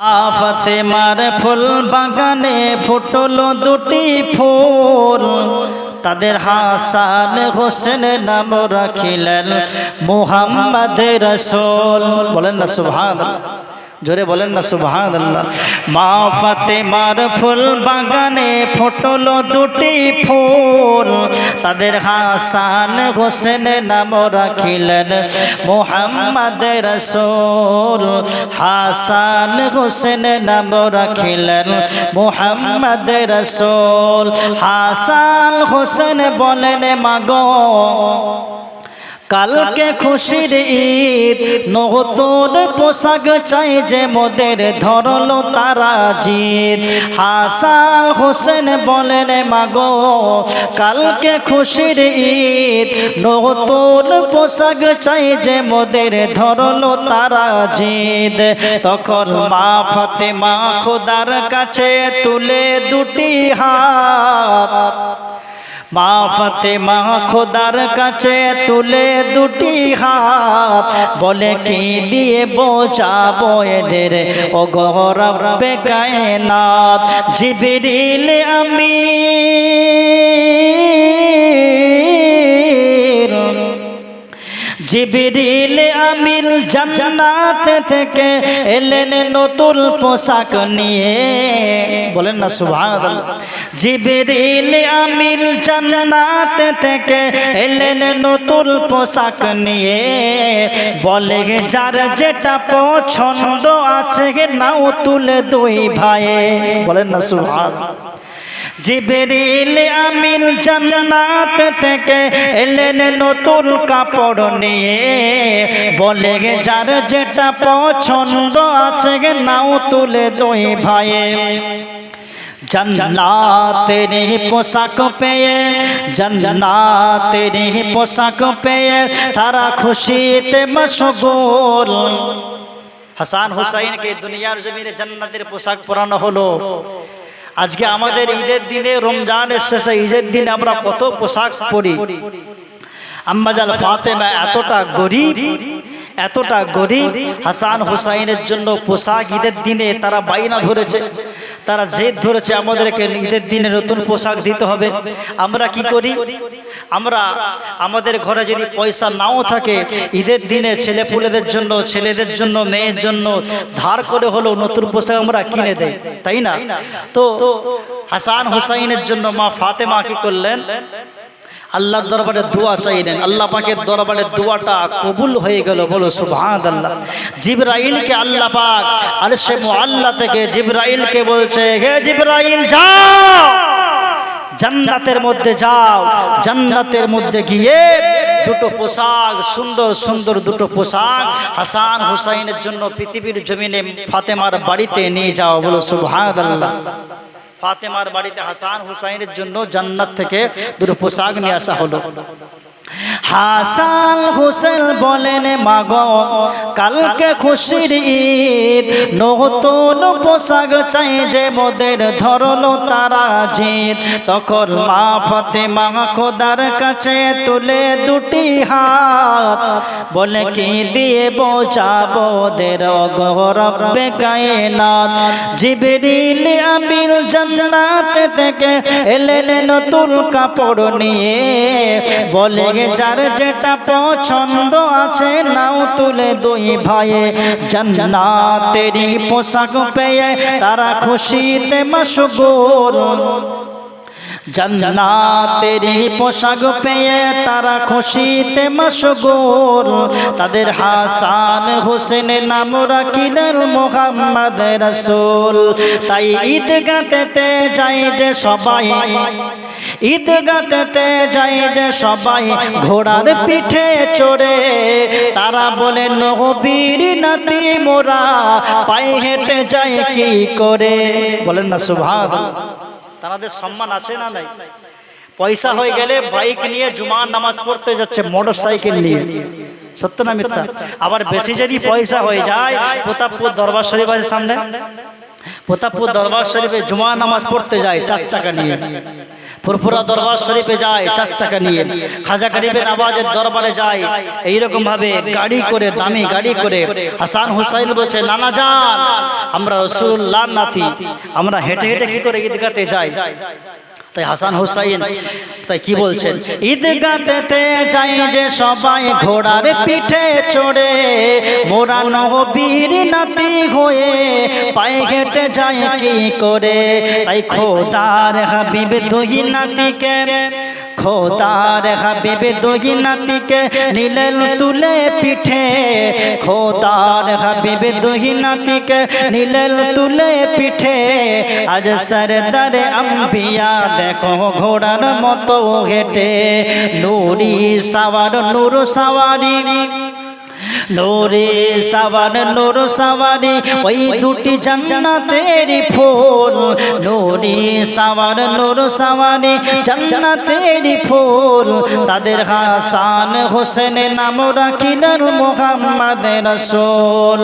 আফাতে মার ফুল বাগানে ফুটলো দুটি ফুল। তাদের হাসান হোসেন নাম রাখিলেন মোহাম্মদ রসুল। বলেন না সুবহান জোরে বলেন না সুবহান আল্লাহ মা ফাতেমার ফুল বাগানে ফুটলো দুটি ফুল। তাদের হাসান হোসেন নাম রাখিলেন মোহাম্মদ রসুল। হাসান হোসেন নাম রাখিলেন মোহাম্মদ রসুল। হাসান হোসেন বলেন, মাগো কালকে খুশির ঈদ নতুন পোশাক চাই যে মোদের ধরল তারা জিদ হাসান হোসেন বলেন মাগো কালকে খুশির ঈদ নতুন পোশাক চাই যে মোদের ধরল তারা জিদ তখন মা ফাতেমা খোদার কাছে তুলে দুটি হাত। মা ফাতেমা খোদার কাছে তুলে দুটি হাত বলে, কি দিয়ে বোঝাবো এদের? ও গৌরব না জিবিরিল আমি জিবরিল আমিল জান্নাত থেকে এলেন নতুন পোশাক নিয়ে। বলেন না, সুবহানাল্লাহ। জিবরিল আমিল জান্নাত থেকে এলেন নতুন পোশাক নিয়ে। বলে যার যেটা পছন্দ আছে নাও তুলে দুই ভাইয়ে। বলেন না, সুবহানাল্লাহ। জিবরিল আমিন জান্নাত থেকে এলেন নতুন কাপড় নিয়ে। বলে, যার যেটা পছন্দ আছে নাও তুলে দুই ভাইয়ে জন্নাতের পোশাক পেয়ে, জন্নাতের পোশাক পেয়ে তারা খুশিতে মশগুল। হাসান হুসাইনকে দুনিয়ার জমিনে জান্নাতের পোশাক পরানো হলো। আজকে আমাদের ঈদের দিনে রমজানের শেষে ঈদের দিনে আমরা কত পোশাক পরি? আম্মাজাল ফাতেমা এতটা গরিব এতটা গরিব হাসান হুসাইনের জন্য পোশাক ঈদের দিনে তারা বাইনা ধরেছে। তারা জেদ ধরেছে আমাদেরকে ঈদের দিনে নতুন পোশাক দিতে হবে। আমরা কি করি? আমরা আমাদের ঘরে যদি পয়সা নাও থাকে ঈদের দিনে ছেলে পুলেদের জন্য ছেলেদের জন্য মেয়ের জন্য ধার করে হলেও নতুন পোশাক আমরা কিনে দেয় তাই না? তো হাসান হুসাইনের জন্য মা ফাতেমা কি করলেন। আল্লাহর দরবারে দোয়া চাইলেন। আল্লাহ পাকের দরবারে দোয়াটা কবুল হয়ে গেল। বলো সুবহান আল্লাহ জিব্রাইলকে আল্লাহ পাক আরশে আল্লাহ থেকে জিব্রাইলকে বলছে, হে জিব্রাইল, যাও! জান্নাতের মধ্যে যাও। জান্নাতের মধ্যে গিয়ে দুটো পোশাক, সুন্দর সুন্দর দুটো পোশাক হাসান হুসাইনের জন্য পৃথিবীর জমিনে ফাতেমার বাড়িতে নিয়ে যাও। বলো সুবহান আল্লাহ ফাতেমার বাড়িতে হাসান হুসাইনের জন্য জান্নাত থেকে দুটো পোশাক নিয়ে আসা হলো। হাসান হোসেন বলেন, মাগ, কালকে খুশির ঈদ, নতুন পোশাক চাই যে মোদের ধরলো তারা জিত তখন মা ফাতেমা খোদার কাছে তুলে দুটি হাত, বলে, কি দিয়ে বোঝাবো দের গৌরবে কায়নাত? জিবরিল আমির জান্নাত থেকে এলেন নতুন কাপড় নিয়ে, বলে যার যেটা পছন্দ আছে নাও তুলে দুই ভাইয়ে। জান্নাতেরই পোশাক পেয়ে তারা খুশিতে মশগুল। জান্নাতেরই পোশাক পেয়ে তারা খুশিতে মশগুল। তাদের হাসান হোসেন নাম রাখিলেন মোহাম্মদ রসুল। তাই ঈদগাতে যাই যে সবাই ঈদগাতে যাই যে সবাই ঘোড়ার পিঠে চড়ে। তারা বলে নবীর নাতি মোরা পায়ে হেঁটে যায় কি করে? বলেন না সুভাষ তাদের সম্মান আছে না নাই? পয়সা হয়ে গেলে বাইক নিয়ে জুমার নামাজ পড়তে যাচ্ছে মোটর সাইকেল নিয়ে। সত্য না মিথ্যা? আবার বেশি যদি পয়সা হয়ে যায়, প্রতাপপুর দরবার শরীফের সামনে? প্রতাপপুর দরবার শরীফে জুমা নামাজ পড়তে যায়, চার চাকা নিয়ে। ফুরফুরা দরবার শরীফে যায় চার চাকা নিয়ে। খাজা গরিবের আওয়াজের দরবারে যায়। এইরকম ভাবে গাড়ি করে, দামি গাড়ি করে হাসান হুসাইন বলছে, নানা যান আমরা রসুল্লাহ নাতি, আমরা হেঁটে হেঁটে কি করে ঈদগাতে যাই? তাই হাসান হুসাইন তাই কি বলছেন? ঈদগাতে যাই যে সবাই ঘোড়ার পিঠে চড়ে মোরা নবীর নাতি হয়ে পায়ে হেঁটে যাই কি করে? তাই খোদার হাবিব দুই নাতিকে খোদার হাবিব দুই নাতিকে নিলেন তুলে পিঠে। খোদার হাবিব দুই নাতিকে নিলেন তুলে পিঠে। আজ সরদারে আম্বিয়া দেখো ঘোড়ার মতো হেঁটে। নুরি সাওয়ার, নূর সাওয়ারি। নোরে সাওয়ার, নোর সাওয়ারি, ওই দুটি জান্নাতের ফুল। নোরে সাওয়ার নোর সাওয়ারি জান্নাতের ফুল। তাদের হাসান হোসেন নাম রাখিলেন মোহাম্মদ রসুল।